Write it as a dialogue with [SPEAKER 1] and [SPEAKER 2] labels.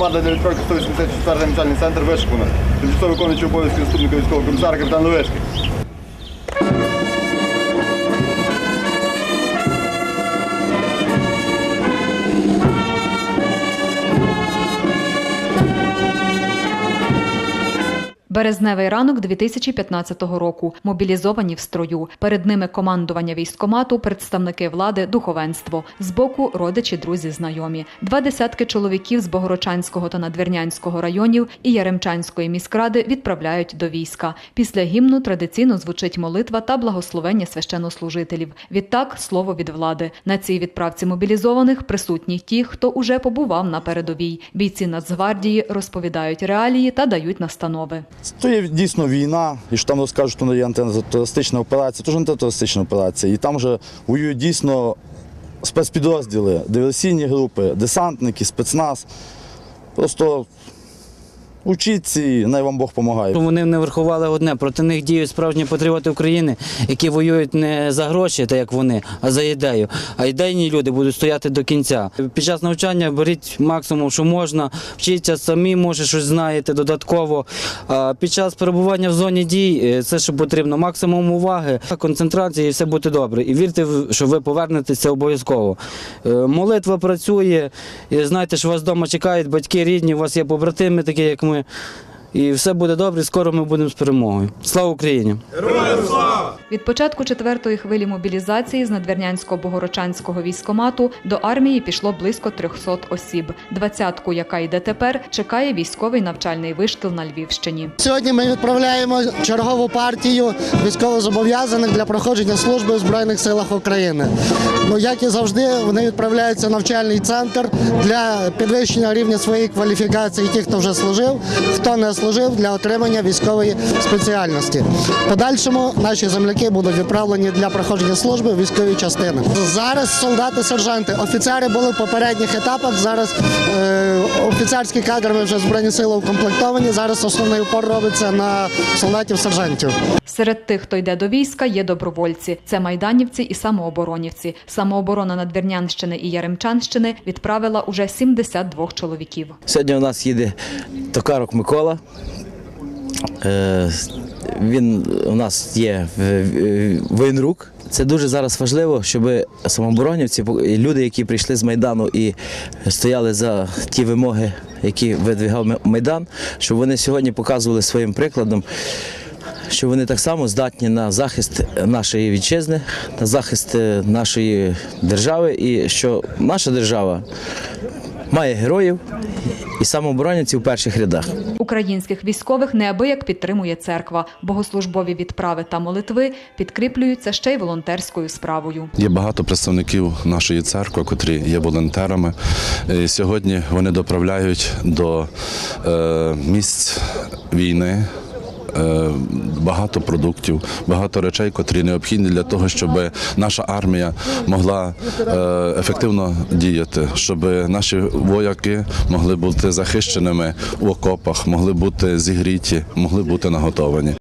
[SPEAKER 1] Команда для відправки 184 навчальний центр Вишкуна. Тимчасово виконуючий обов'язки заступника військового комісара капітан Левешки.
[SPEAKER 2] Березневий ранок 2015 року. Мобілізовані в строю. Перед ними командування військкомату, представники влади, духовенство. Збоку родичі, друзі, знайомі. Два десятки чоловіків з Богородчанського та Надвірнянського районів і Яремчанської міськради відправляють до війська. Після гімну традиційно звучить молитва та благословення священнослужителів. Відтак слово від влади. На цій відправці мобілізованих присутні ті, хто уже побував на передовій. Бійці Нацгвардії розповідають реалії та дають настанови.
[SPEAKER 3] То є дійсно війна, і що там розкажуть, що є антитерористична операція, то ж антитерористична операція. І там вже воюють дійсно спецпідрозділи, диверсійні групи, десантники, спецназ. Просто учіться, най вам Бог допомагає.
[SPEAKER 4] Вони не врахували одне. Проти них діють справжні патріоти України, які воюють не за гроші, так як вони, а за ідею. А ідейні люди будуть стояти до кінця. Під час навчання беріть максимум, що можна, вчіться самі, може щось знаєте додатково. А під час перебування в зоні дій е, це що потрібно. Максимум уваги, концентрації, і все буде добре. І вірте, що ви повернетеся обов'язково. Е, Молитва працює, і знайте, що вас вдома чекають батьки рідні, у вас є побратими, такі як ми. І все буде добре, скоро ми будемо з перемогою. Слава Україні!
[SPEAKER 2] Від початку четвертої хвилі мобілізації з Надвірнянського Богородчанського військомату до армії пішло близько 300 осіб. Двадцятку, яка йде тепер, чекає військовий навчальний вишкіл на Львівщині.
[SPEAKER 5] Сьогодні ми відправляємо чергову партію військовозобов'язаних для проходження служби у Збройних силах України. Ну, як і завжди, вони відправляються в навчальний центр для підвищення рівня своєї кваліфікації. Ті, хто вже служив, хто не служив для отримання військової спеціальності. Подальшому наші земляки будуть відправлені для проходження служби в військові частини. Зараз солдати, сержанти, офіцери були в попередніх етапах. Зараз е, офіцерські кадри вже збройні сили укомплектовані. Зараз основний упор робиться на солдатів-сержантів.
[SPEAKER 2] Серед тих, хто йде до війська, є добровольці. Це майданівці і самооборонівці. Самооборона Надвірнянщини і Яремчанщини відправила уже 72 чоловіків.
[SPEAKER 6] Сьогодні у нас їде токарок Микола. Е, Він у нас є в- в- воєнрук. Це дуже зараз важливо, щоб самооборонівці, і люди, які прийшли з Майдану і стояли за ті вимоги, які видвигав Майдан, щоб вони сьогодні показували своїм прикладом, що вони так само здатні на захист нашої вітчизни, на захист е, нашої держави, і що наша держава має героїв і самооборонівців в перших рядах.
[SPEAKER 2] Українських військових неабияк підтримує церква. Богослужбові відправи та молитви підкріплюються ще й волонтерською справою.
[SPEAKER 7] Є багато представників нашої церкви, котрі є волонтерами. І сьогодні вони доправляють до е, місць війни. Е, Багато продуктів, багато речей, котрі необхідні для того, щоб наша армія могла е, ефективно діяти, щоб наші вояки могли бути захищеними в окопах, могли бути зігріті, могли бути наготовані.